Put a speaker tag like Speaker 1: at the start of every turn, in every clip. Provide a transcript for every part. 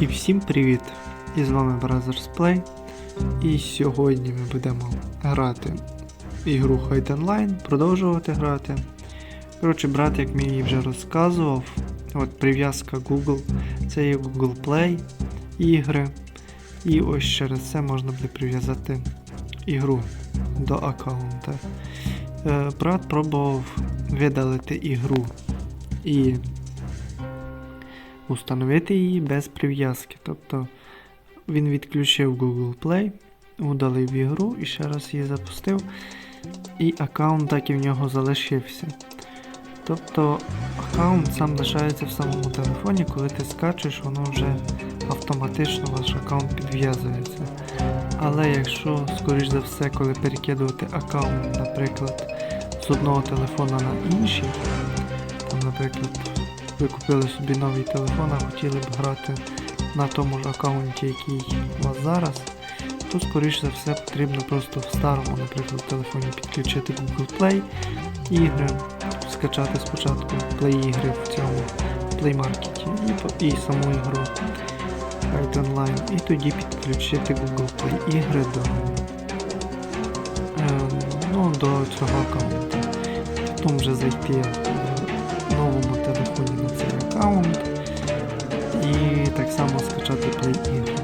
Speaker 1: І всім привіт! І з вами Brothers Play. І сьогодні ми будемо грати ігру Hide Online, продовжувати грати. Коротше, брат, як мені вже розказував, от прив'язка Google, це є Google Play ігри. І ось через це можна буде прив'язати ігру до аккаунта. Е, брат пробував видалити ігру і установити її без прив'язки. Тобто він відключив Google Play, удалив ігру і ще раз її запустив, і аккаунт так і в нього залишився. Тобто аккаунт сам лишається в самому телефоні, коли ти скачеш, воно вже автоматично ваш аккаунт підв'язується. Але якщо, скоріш за все, коли перекидувати аккаунт, наприклад, з одного телефона на інший, там, наприклад, ви купили собі новий телефон, а хотіли б грати на тому ж аккаунті, який у вас зараз, то скоріш за все потрібно просто в старому, наприклад, телефоні підключити Google Play ігри, скачати спочатку Play ігри в цьому Play Market і, і саму ігру Hide Online, і тоді підключити Google Play ігри до, ем, ну, до цього аккаунту. Потім вже зайти в цей аккаунт і так само скачати Play ігри.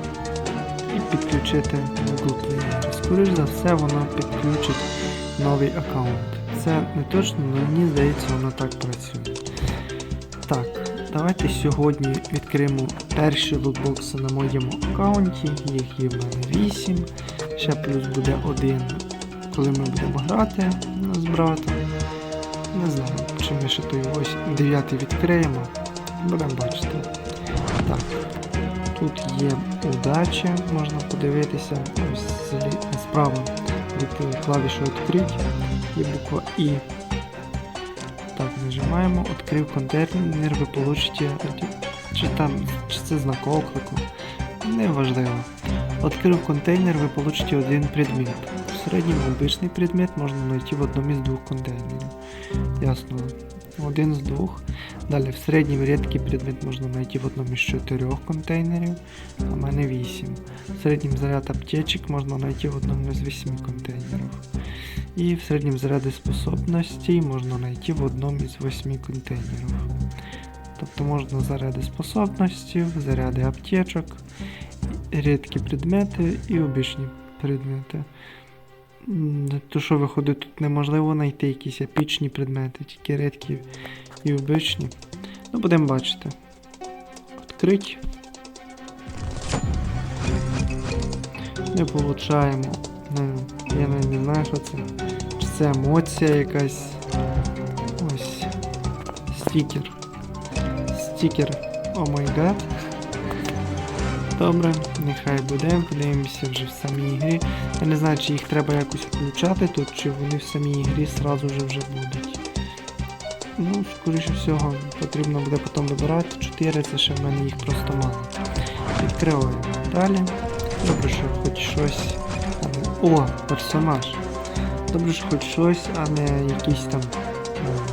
Speaker 1: І підключити Google Play ігри. Скоріш за все, воно підключить новий аккаунт. Це не точно, але мені здається, воно так працює. Так, давайте сьогодні відкриємо перші лутбокси на моєму аккаунті. Їх є в мене 8. Ще плюс буде один, коли ми будемо грати з братом. Не знаю, чи ми ще той ось 9 відкриємо. Будемо бачити. Так, тут є удача, можна подивитися. Ось справа від клавіші відкрить є буква І. Так, нажимаємо, відкрив контейнер, ви получите. Чи там, чи це знак оклику. Неважливо. Открив контейнер, ви получите один предмет. В обичний предмет можна знайти в одному із двох контейнерів. Ясно. Один з двох. Далі в середньому рідкий предмет можна знайти в одному із чотирьох контейнерів, а в мене вісім. В середньому заряд аптечок можна знайти в одному з вісьми контейнерів. І в середньому заряди способностей можна знайти в одному із восьми контейнерів. Тобто можна заряди способностей, заряди аптечок, рідкі предмети і обичні предмети. То що виходить, тут неможливо знайти якісь епічні предмети, тільки рідкі і обичні. Ну, будемо бачити. Відкрить. Ми получаємо. Ну, я навіть не знаю, що це. Чи це емоція якась. Ось. Стікер. Стікер. О май гад. Добре, нехай буде, подивимося вже в самій ігрі. Я не знаю, чи їх треба якось включати тут, чи вони в самій ігрі сразу же вже будуть. Ну, скоріше всього, потрібно буде потім вибирати. 4 це ще в мене їх просто мало. Відкриваю далі. Добре, що хоч щось. О, персонаж. Добре, що хоч щось, а не якийсь там е,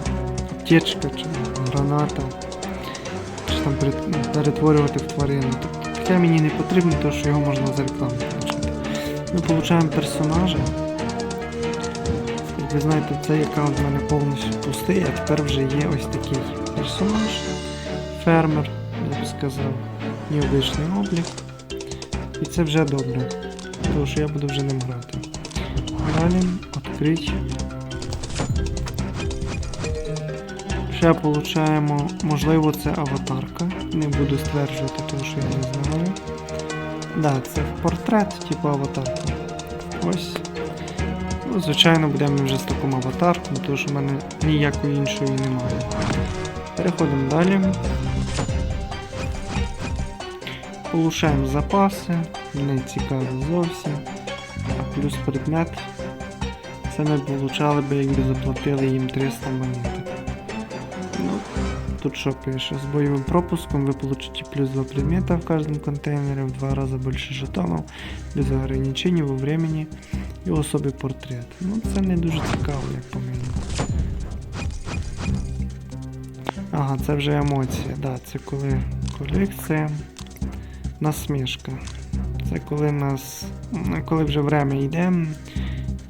Speaker 1: аптечка чи граната. Чи там перетворювати в тварину. Тобто таке мені не потрібно, тому що його можна за рекламу. Ми получаємо персонажа. Ви знаєте, цей аккаунт в мене повністю пустий, а тепер вже є ось такий персонаж. Фермер, я б сказав, необичний облік. І це вже добре, тому що я буду вже ним грати. Далі відкрить. Ще получаємо, можливо, це аватарка. Не буду стверджувати, тому що я не знаю. Да, це портрет, типу аватарка. Ось. Ну, звичайно, будемо вже з таким аватарком, тому що в мене ніякої іншої немає. Переходимо далі. Полушаємо запаси, не цікаво зовсім. Плюс предмет. Це ми получали би, якби заплатили їм 300 монеток. Ну, тут що пише? З бойовим пропуском ви получите плюс 2 предмета в каждом контейнере, в два раза больше жетонов, без ограничений во времени і особий портрет. Ну, це не дуже цікаво, як по мені. Ага, це вже емоція, да, це коли колекція. Насмішка. Це коли нас. коли вже время йде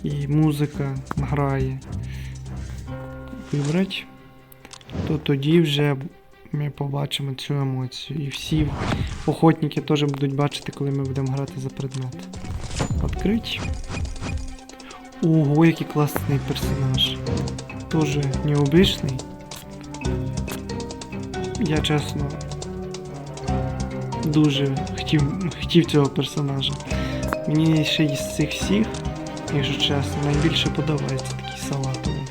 Speaker 1: і музика грає. Вибрать, то тоді вже ми побачимо цю емоцію. І всі охотники теж будуть бачити, коли ми будемо грати за предмет. Открить. Ого, який класний персонаж. Тоже необычный. Я чесно дуже хотів, хотів цього персонажа. Мені ще із цих всіх, якщо чесно, найбільше подобається такий салатовий.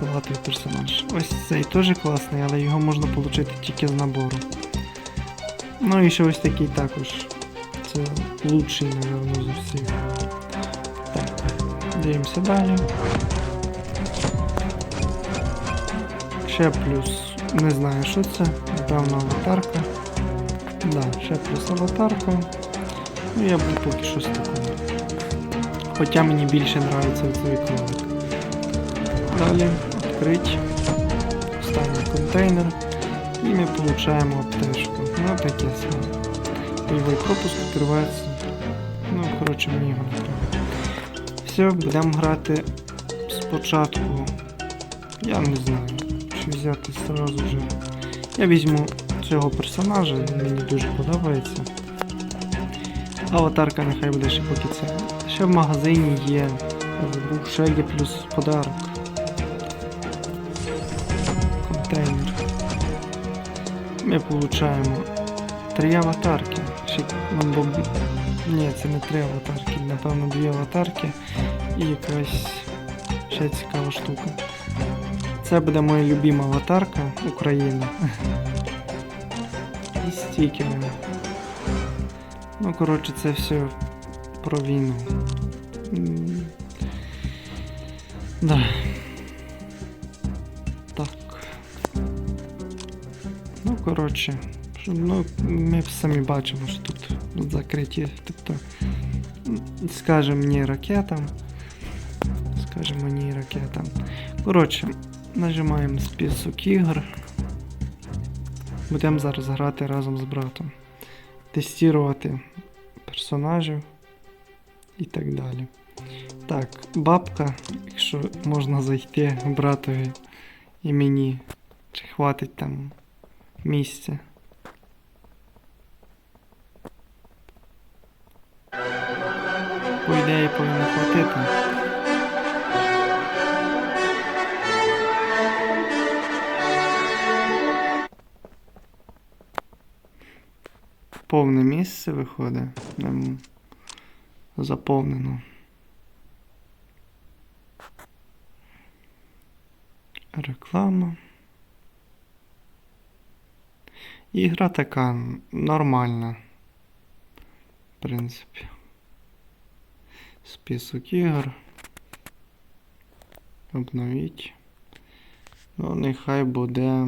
Speaker 1: Салатовий персонаж. Ось цей теж класний, але його можна отримати тільки з набору. Ну і ще ось такий також. Це лучший, напевно, з усіх. Дивимося далі. Ще плюс, не знаю, що це, напевно, аватарка. Да, ще плюс аватарка. Ну я буду поки що з такого. Хоча мені більше подобається цей кролик. Далі відкрить. Останній контейнер. І ми получаємо аптечку. Ну таке саме. Бойовий пропуск відкривається. Ну, коротше, мені його не треба. Все, будемо грати спочатку. Я не знаю, що взяти сразу же. Я візьму цього персонажа, мені дуже подобається. Аватарка нехай буде ще поки це. Ще в магазині є. Я забув, ще плюс подарок. Контейнер. Ми получаємо три аватарки. Ще, бо... Ні, це не три аватарки, напевно дві аватарки і якась ще цікава штука. Це буде моя любима аватарка Україна. І стікери. Ну, коротше, це все про війну. Да. Так. Ну, коротше, ну, ми самі бачимо, що тут, закриті, тобто, скажемо ні ракетам. Скажемо ні ракетам. Коротше, нажимаємо список ігор. Будемо зараз грати разом з братом. Тестувати персонажів і так далі. Так, бабка, якщо можна зайти братові і мені, чи хватить там місця. По ідеї повинно хватити. Повне місце виходить. Заповнено. Реклама. Ігра така нормальна. В принципі. Список ігор. Обновіть. Ну, нехай буде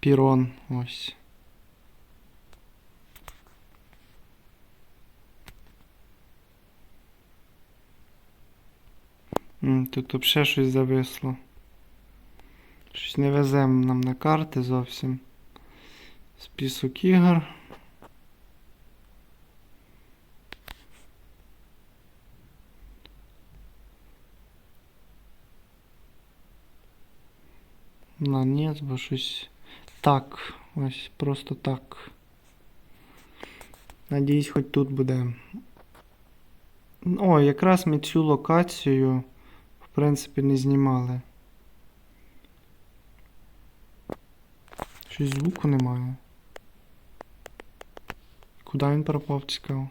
Speaker 1: пірон ось. Тут взагалі щось зависло. Щось не веземо нам на карти зовсім. Список ігор. На ні, бо щось так. Ось просто так. Надіюсь, хоч тут буде. О, якраз ми цю локацію, в принципі, не знімали. Щось звуку немає. Куди він пропав, цікаво?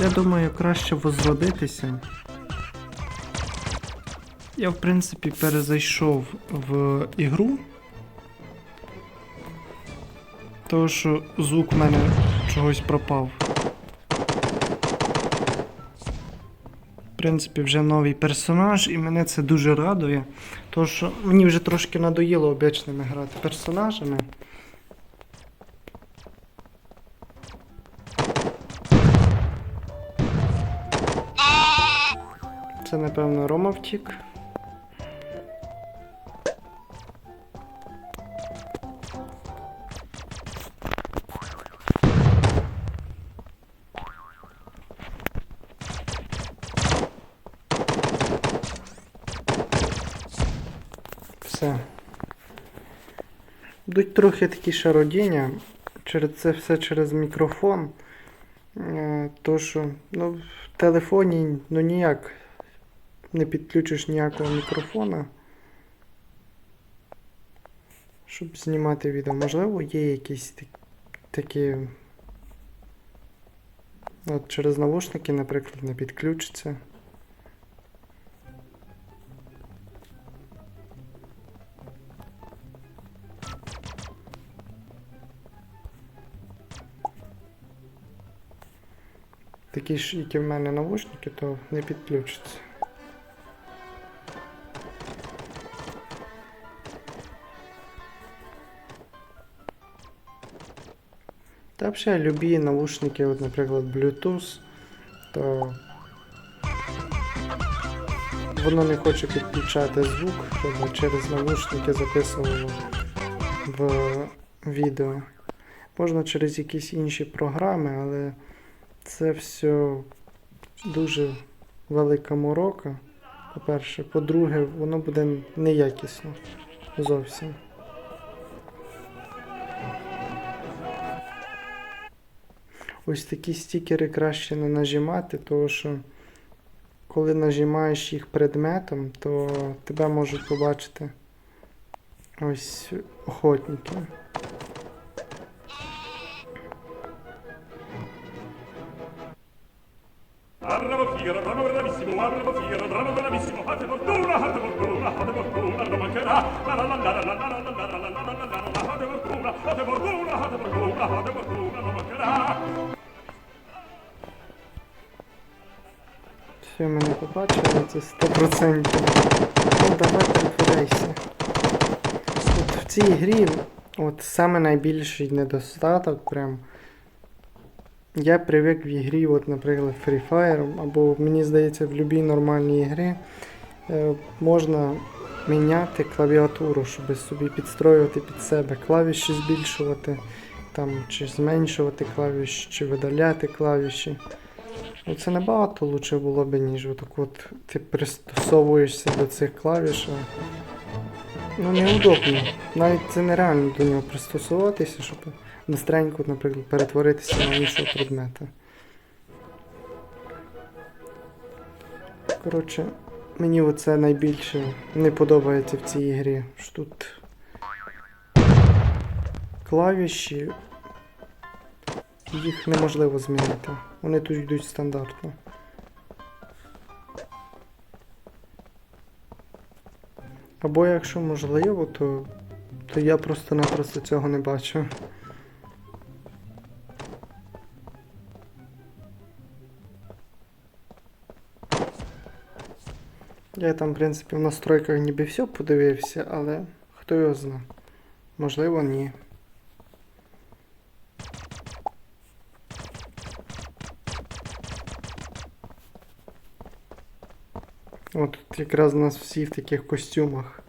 Speaker 1: Я думаю, краще возродитися. Я, в принципі, перезайшов в ігру. Тому що звук в мене чогось пропав. В принципі, вже новий персонаж, і мене це дуже радує. Тому що мені вже трошки надоїло обичними грати персонажами. Це, напевно, Рома втік. Все. Будуть трохи такі шародіння. Через це все через мікрофон. Е, То що, ну, в телефоні ну ніяк не підключиш ніякого мікрофона. Щоб знімати відео. Можливо, є якісь такі. От через навушники, наприклад, не підключиться. Такі ж, які в мене навушники, то не підключаться. Та взагалі любі навушники, от, наприклад, Bluetooth, то воно не хоче підключати звук, щоб через навушники записувало в відео. Можна через якісь інші програми, але це все дуже велика морока. По-перше, по-друге, воно буде неякісно зовсім. Ось такі стікери краще не нажимати, тому що коли нажимаєш їх предметом, то тебе можуть побачити ось охотники. Все мене побачили, це 100%. Ну, давай перетворяйся. От в цій грі, от саме найбільший недостаток прям. Я привик в ігрі, от, наприклад, Free Fire, або мені здається, в будь-якій нормальній ігрі е, можна міняти клавіатуру, щоб собі підстроювати під себе клавіші збільшувати, там, чи зменшувати клавіші, чи видаляти клавіші. Ну, Це набагато лучше було б, ніж отак от ти пристосовуєшся до цих клавіш. Ну, неудобно. Навіть це нереально до нього пристосуватися, щоб быстренько, наприклад, перетворитися на іншого предмета. Коротше, мені оце найбільше не подобається в цій грі. Що тут клавіші. Їх неможливо змінити. Вони тут йдуть стандартно. Або якщо можливо, то, то я просто-напросто цього не бачу. Я там, в принципі, в настройках ніби все подивився, але хто його зна. Можливо, ні. Якраз нас всі в таких костюмах.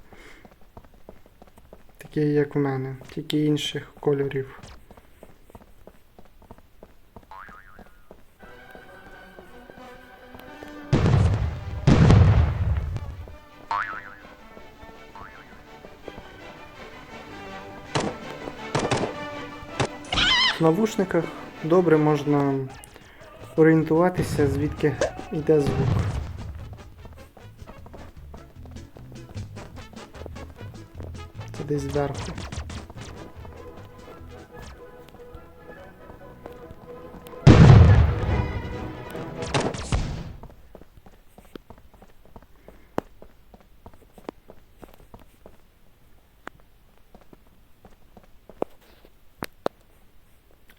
Speaker 1: Такі, як в мене, тільки інших кольорів. В навушниках добре можна орієнтуватися, звідки йде звук. Десь зверху.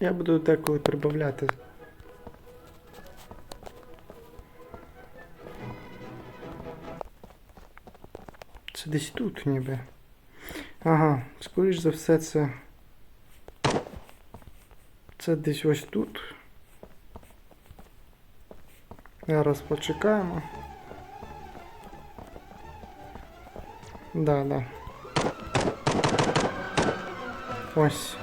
Speaker 1: Я буду деколи прибавляти. Це десь тут ніби. Ага, скоріш за все це. Це десь ось тут. Зараз почекаємо. Да, да. Ось.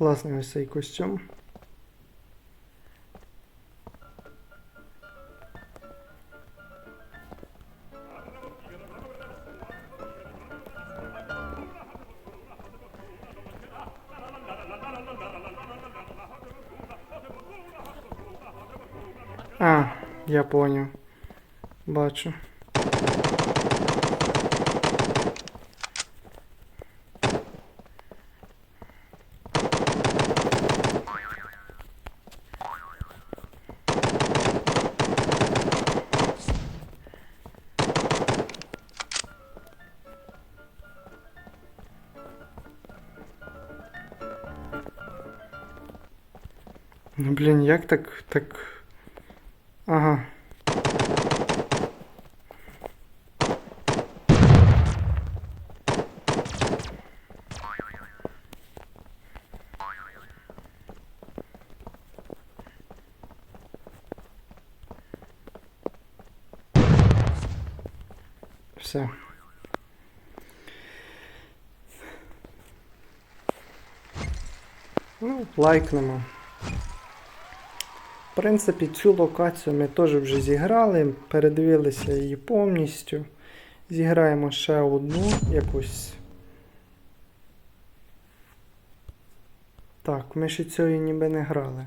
Speaker 1: Класний ось цей костюм. А, я понял. Бачу. Блін, як так, так. Ага. Все. Ну, лайкнемо. Принципі, цю локацію ми теж вже зіграли, передивилися її повністю. Зіграємо ще одну якусь. Так, ми ще цієї ніби не грали.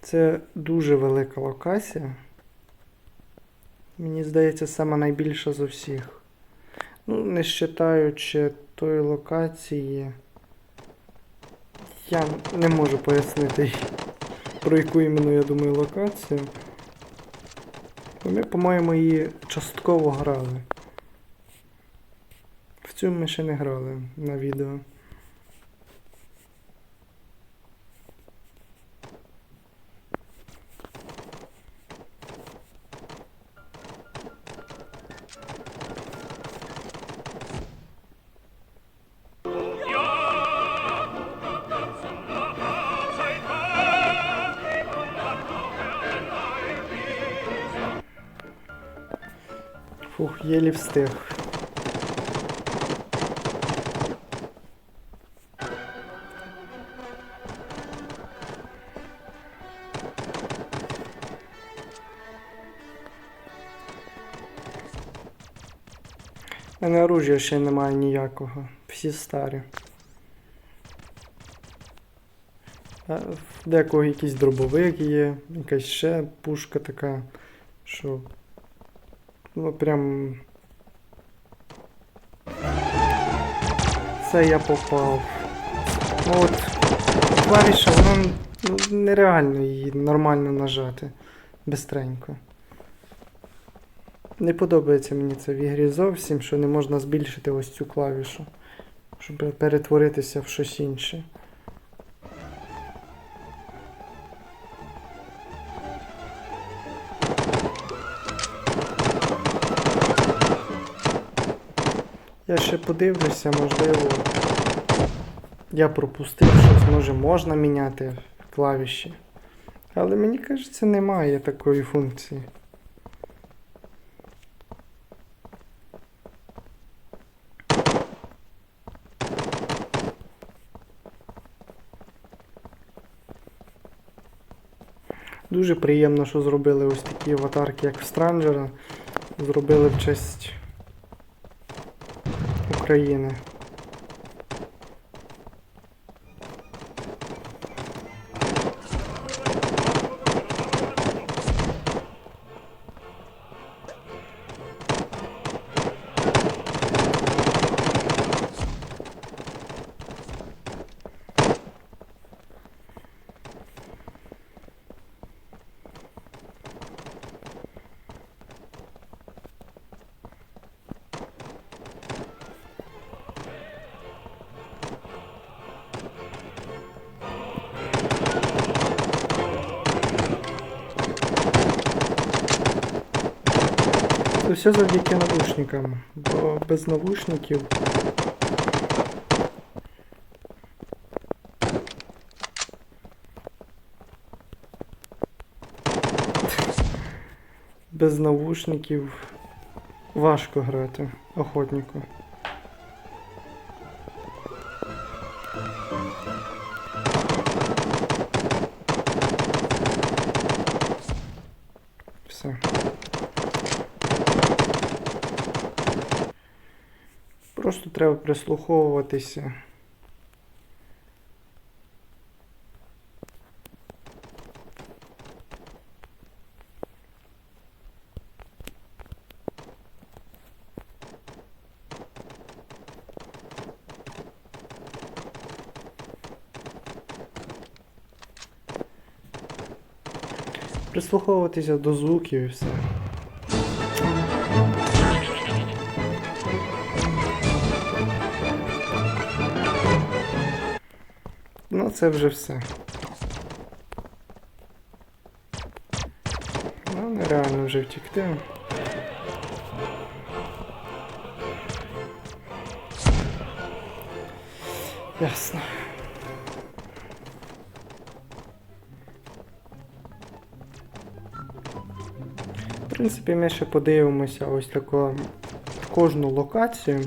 Speaker 1: Це дуже велика локація. Мені здається, сама найбільша з усіх. Ну, не вважаючи тої локації. Я не можу пояснити, про яку іменно, я думаю, локацію. Ми, по-моєму, її частково грали. В цю ми ще не грали на відео. Фух, єлі встиг. У мене оружия ще немає ніякого. Всі старі. Декого якийсь дробовик є, якась ще пушка така, що Ну, прям. Це я попав. Ну от. Клавіша, воно ну, нереально її нормально нажати. Бистренько. Не подобається мені це в ігрі зовсім, що не можна збільшити ось цю клавішу, щоб перетворитися в щось інше. Подивлюся, можливо. Я пропустив щось, може можна міняти клавіші. Але мені кажеться, немає такої функції. Дуже приємно, що зробили ось такі аватарки, як в Странджера. Зробили в честь України. Все завдяки навушникам, бо без навушників. Без навушників важко грати охотнику. Треба прислуховуватися. Прислуховуватися до звуків і все. Це вже все. Ну, нереально вже втікти. Ясно. В принципі, ми ще подивимося ось таку кожну локацію.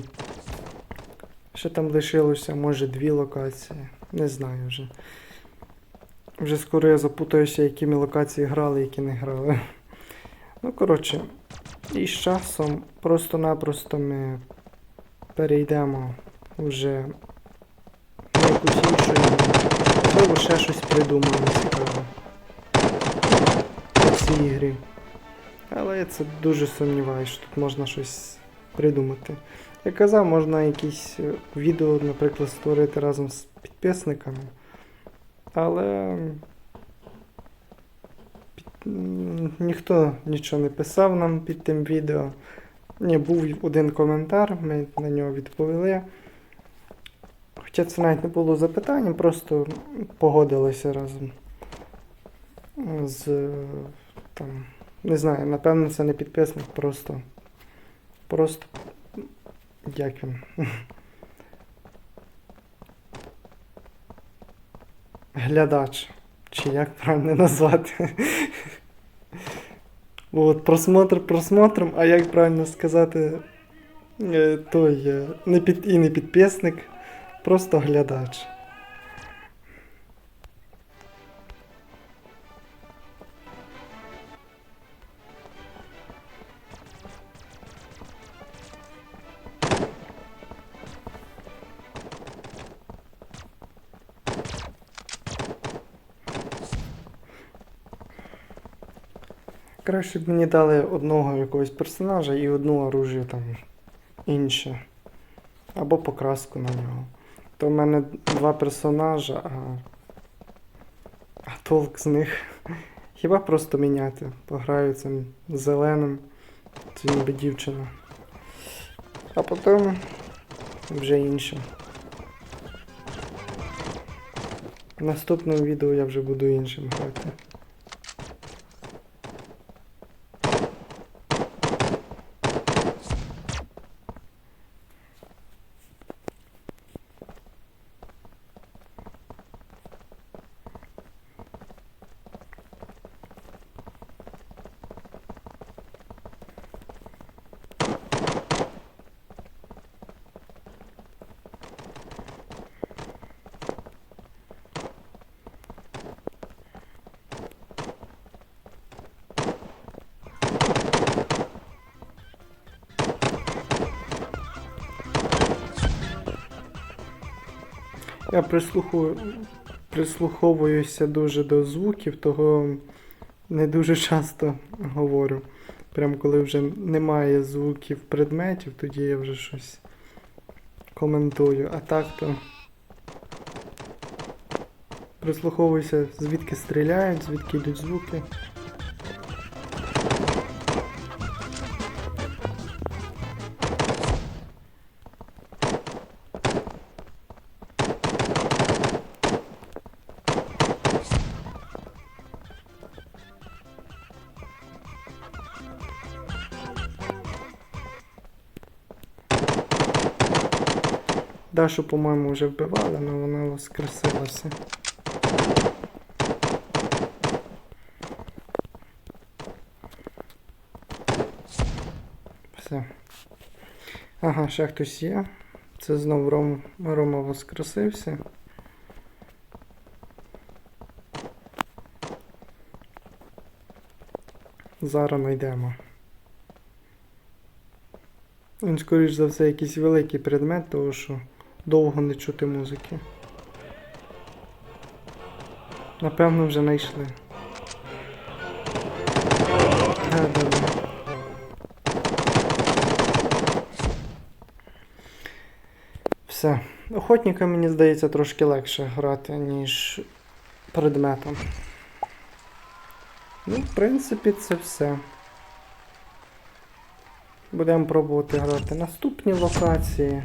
Speaker 1: Ще там лишилося, може, дві локації. Не знаю вже. Вже скоро я запутаюся, які ми локації грали, які не грали. Ну, коротше, і з часом просто-напросто ми перейдемо вже на якусь іншу. Можливо, ще щось придумаємо цікаве. У цій ігрі. Але я це дуже сумніваюся, що тут можна щось придумати. Я казав, можна якісь е, відео, наприклад, створити разом з підписниками. Але ніхто нічого не писав нам під тим відео. Ні, був один коментар, ми на нього відповіли. Хоча це навіть не було запитанням, просто погодилися разом з е, там. Не знаю, напевно, це не підписник, просто. Просто. Як він? Глядач. Чи як правильно назвати? От, просмотр просмотром, а як правильно сказати, е, той е, не під, і не підписник, просто глядач. Краще б мені дали одного якогось персонажа і одну оружие там інше. Або покраску на нього. То в мене два персонажа, а, а толк з них. Хіба просто міняти. Пограю цим зеленим, це ніби дівчина. А потім вже інше. В наступному відео я вже буду іншим грати. Я прислухую, прислуховуюся дуже до звуків, того не дуже часто говорю. Прям коли вже немає звуків предметів, тоді я вже щось коментую. А так то прислуховуюся, звідки стріляють, звідки йдуть звуки. Дашу, по-моєму, вже вбивали, але вона воскресилася. Все. Ага, ще хтось є. Це знов Ром, Рома воскресився. Зараз знайдемо. Він, скоріш за все, якийсь великий предмет, тому що довго не чути музики. Напевно, вже да. Все. Охотника, мені здається, трошки легше грати, ніж предметом. Ну, в принципі, це все. Будемо пробувати грати наступні локації.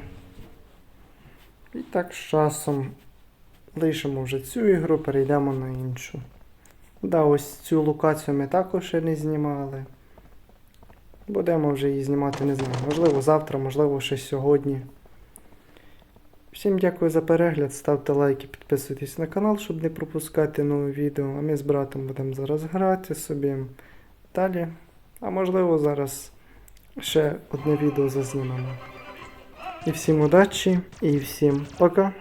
Speaker 1: І так з часом лишимо вже цю ігру, перейдемо на іншу. Да, ось цю локацію ми також ще не знімали. Будемо вже її знімати, не знаю. Можливо, завтра, можливо, ще сьогодні. Всім дякую за перегляд, ставте лайки, підписуйтесь на канал, щоб не пропускати нові відео. А ми з братом будемо зараз грати собі далі. А можливо, зараз ще одне відео зазнімемо. І всім удачі, і всім пока.